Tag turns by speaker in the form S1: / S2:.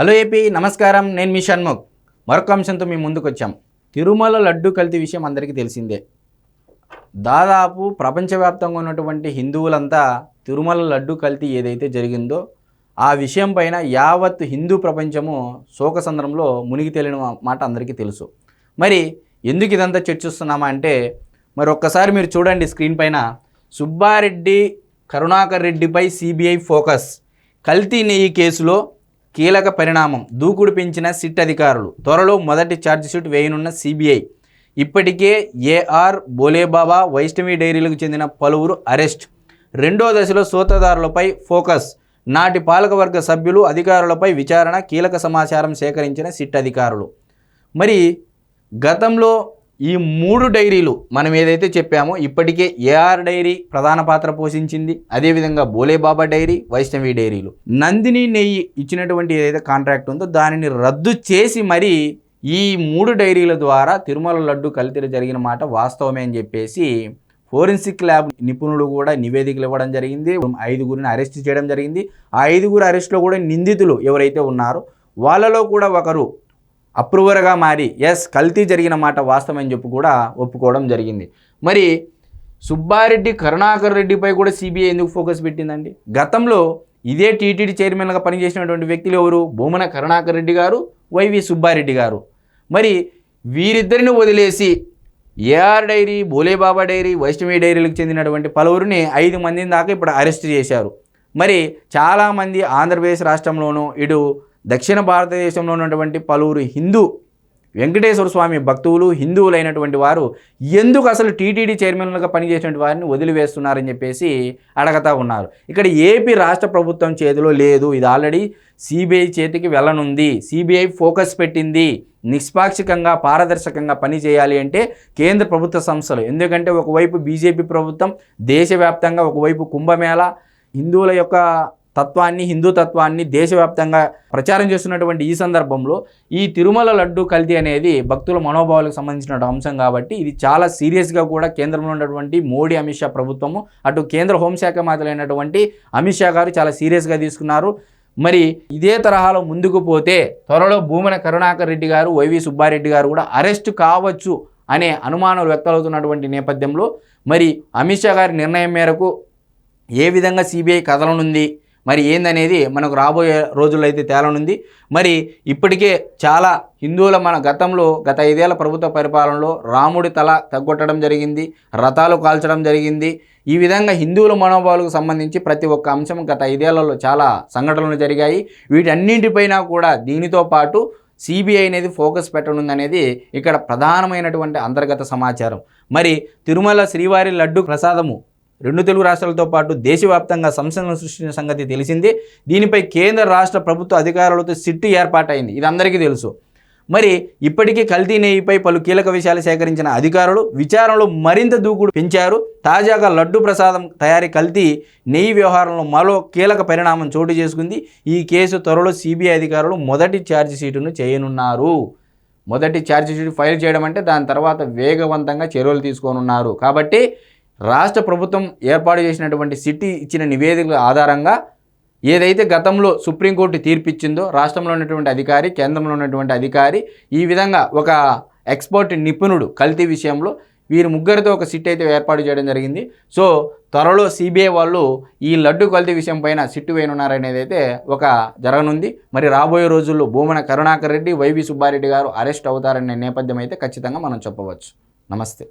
S1: Hello AP నమస్కారం. నేను మీ షణ్ముఖ్. మరొక అంశంతో మేము ముందుకు వచ్చాం తిరుమల లడ్డు కల్తీ విషయం అందరికీ తెలిసిందే. దాదాపు ప్రపంచవ్యాప్తంగా ఉన్నటువంటి హిందువులంతా తిరుమల లడ్డు కల్తీ ఏదైతే జరిగిందో ఆ విషయం పైన యావత్ హిందూ ప్రపంచము శోకసంద్రంలో మునిగి తేలిన మాట అందరికీ తెలుసు. మరి ఎందుకు ఇదంతా చర్చిస్తున్నామా అంటే మరి ఒక్కసారి మీరు చూడండి స్క్రీన్ పైన. సుబ్బారెడ్డి కరుణాకర్ రెడ్డిపై సిబిఐ ఫోకస్. కల్తీ నెయ్యి కేసులో కీలక పరిణామం. దూకుడు పెంచిన సిట్ అధికారులు. త్వరలో మొదటి ఛార్జిషీట్ వేయనున్న సిబిఐ. ఇప్పటికే ఏఆర్ బోలేబాబా వైష్ణవి డైరీలకు చెందిన పలువురు అరెస్ట్. రెండో దశలో సూత్రధారులపై ఫోకస్. నాటి పాలకవర్గ సభ్యులు అధికారులపై విచారణ కీలక సమాచారం సేకరించిన సిట్ అధికారులు. మరి గతంలో ఈ మూడు డైరీలు మనం ఏదైతే చెప్పామో ఇప్పటికే ఏఆర్ డైరీ ప్రధాన పాత్ర పోషించింది. అదేవిధంగా బోలేబాబా డైరీ వైష్ణవి డైరీలు. నందిని నెయ్యి ఇచ్చినటువంటి ఏదైతే కాంట్రాక్ట్ ఉందో దానిని రద్దు చేసి మరి ఈ మూడు డైరీల ద్వారా తిరుమల లడ్డు కల్తీ జరిగిన మాట వాస్తవమే అని చెప్పేసి ఫోరెన్సిక్ ల్యాబ్ నిపుణులు కూడా నివేదికలు ఇవ్వడం జరిగింది. ఐదుగురిని అరెస్ట్ చేయడం జరిగింది. ఆ ఐదుగురు అరెస్ట్లో కూడా నిందితులు ఎవరైతే ఉన్నారో వాళ్ళలో కూడా ఒకరు అప్రూవర్గా మారి ఎస్ కల్తీ జరిగిన మాట వాస్తవం అని చెప్పి కూడా ఒప్పుకోవడం జరిగింది. మరి సుబ్బారెడ్డి కరుణాకర్ రెడ్డిపై కూడా సిబిఐ ఎందుకు ఫోకస్ పెట్టిందండి? గతంలో ఇదే టీటీడీ చైర్మన్గా పనిచేసినటువంటి వ్యక్తులు ఎవరు? భూమన కరుణాకర్ రెడ్డి గారు వైవి సుబ్బారెడ్డి గారు. మరి వీరిద్దరిని వదిలేసి AR dairy Bhole Baba dairy Vaishnavi డైరీలకు చెందినటువంటి పలువురిని ఐదు మందిని దాకా ఇప్పుడు అరెస్ట్ చేశారు. మరి చాలామంది ఆంధ్రప్రదేశ్ రాష్ట్రంలోనూ ఇటు దక్షిణ భారతదేశంలో ఉన్నటువంటి పలువురు హిందూ వెంకటేశ్వర స్వామి భక్తువులు హిందువులైనటువంటి వారు ఎందుకు అసలు టీటీడీ చైర్మన్లుగా పనిచేసినటువంటి వారిని వదిలివేస్తున్నారని చెప్పేసి అడగతా ఉన్నారు. ఇక్కడ ఏపీ రాష్ట్ర ప్రభుత్వం చేతిలో లేదు. ఇది ఆల్రెడీ సిబిఐ చేతికి వెళ్ళనుంది. సిబిఐ ఫోకస్ పెట్టింది. నిష్పాక్షికంగా పారదర్శకంగా పని చేయాలి అంటే కేంద్ర ప్రభుత్వ సంస్థలు. ఎందుకంటే ఒకవైపు బీజేపీ ప్రభుత్వం దేశవ్యాప్తంగా ఒకవైపు కుంభమేళ హిందువుల యొక్క తత్వాన్ని హిందూ తత్వాన్ని దేశవ్యాప్తంగా ప్రచారం చేస్తున్నటువంటి ఈ సందర్భంలో ఈ తిరుమల లడ్డు కల్తీ అనేది భక్తుల మనోభావాలకు సంబంధించిన అంశం కాబట్టి ఇది చాలా సీరియస్గా కూడా కేంద్రంలో ఉన్నటువంటి మోడీ అమిత్ షా ప్రభుత్వము అటు కేంద్ర హోంశాఖ మాత్రమైనటువంటి అమిత్ షా గారు చాలా సీరియస్గా తీసుకున్నారు. మరి ఇదే తరహాలో ముందుకు పోతే త్వరలో భూమన కరుణాకర్ రెడ్డి గారు వైవి సుబ్బారెడ్డి గారు కూడా అరెస్ట్ కావచ్చు అనే అనుమానాలు వ్యక్తమవుతున్నటువంటి నేపథ్యంలో మరి అమిత్ షా గారి నిర్ణయం మేరకు ఏ విధంగా సిబిఐ కదలనుంది మరి ఏందనేది మనకు రాబోయే రోజుల్లో అయితే తేలనుంది. మరి ఇప్పటికే చాలా హిందువుల మన గతంలో గత ఐదేళ్ళ ప్రభుత్వ పరిపాలనలో రాముడి తల తగ్గొట్టడం జరిగింది రథాలు కాల్చడం జరిగింది. ఈ విధంగా హిందువుల మనోభావాలకు సంబంధించి ప్రతి ఒక్క అంశం గత ఐదేళ్ళలో చాలా సంఘటనలు జరిగాయి. వీటన్నింటిపైన కూడా దీనితో పాటు సిబిఐ అనేది ఫోకస్ పెట్టనుందనేది ఇక్కడ ప్రధానమైనటువంటి అంతర్గత సమాచారం. మరి తిరుమల శ్రీవారి లడ్డు ప్రసాదము రెండు తెలుగు రాష్ట్రాలతో పాటు దేశవ్యాప్తంగా సంచలనం సృష్టించిన సంగతి తెలిసిందే. దీనిపై కేంద్ర రాష్ట్ర ప్రభుత్వ అధికారులతో సిట్టు ఏర్పాటైంది. ఇది అందరికీ తెలుసు. మరి ఇప్పటికీ కల్తీ నెయ్యిపై పలు కీలక విషయాలు సేకరించిన అధికారులు విచారణలో మరింత దూకుడు పెంచారు. తాజాగా లడ్డు ప్రసాదం తయారీ కల్తీ నెయ్యి వ్యవహారంలో మరో కీలక పరిణామం చోటు చేసుకుంది. ఈ కేసు త్వరలో సిబిఐ అధికారులు మొదటి ఛార్జిషీటును చేయనున్నారు. మొదటి ఛార్జిషీట్ ఫైల్ చేయడం అంటే దాని తర్వాత వేగవంతంగా చర్యలు తీసుకోనున్నారు. కాబట్టి రాష్ట్ర ప్రభుత్వం ఏర్పాటు చేసినటువంటి సిటీ ఇచ్చిన నివేదికల ఆధారంగా ఏదైతే గతంలో సుప్రీంకోర్టు తీర్పిచ్చిందో రాష్ట్రంలో ఉన్నటువంటి అధికారి కేంద్రంలో ఉన్నటువంటి అధికారి ఈ విధంగా ఒక ఎక్స్పర్ట్ నిపుణుడు కల్తీ విషయంలో వీరి ముగ్గురితో ఒక సిట్ అయితే ఏర్పాటు చేయడం జరిగింది. సో త్వరలో సిబిఐ వాళ్ళు ఈ లడ్డు కల్తీ విషయం పైన సిట్టు వేయనున్నారనేది అయితే ఒక జరగనుంది. మరి రాబోయే రోజుల్లో భూమన కరుణాకర్ రెడ్డి వైవి సుబ్బారెడ్డి గారు అరెస్ట్ అవుతారనే నేపథ్యం అయితే ఖచ్చితంగా మనం చెప్పవచ్చు. నమస్తే.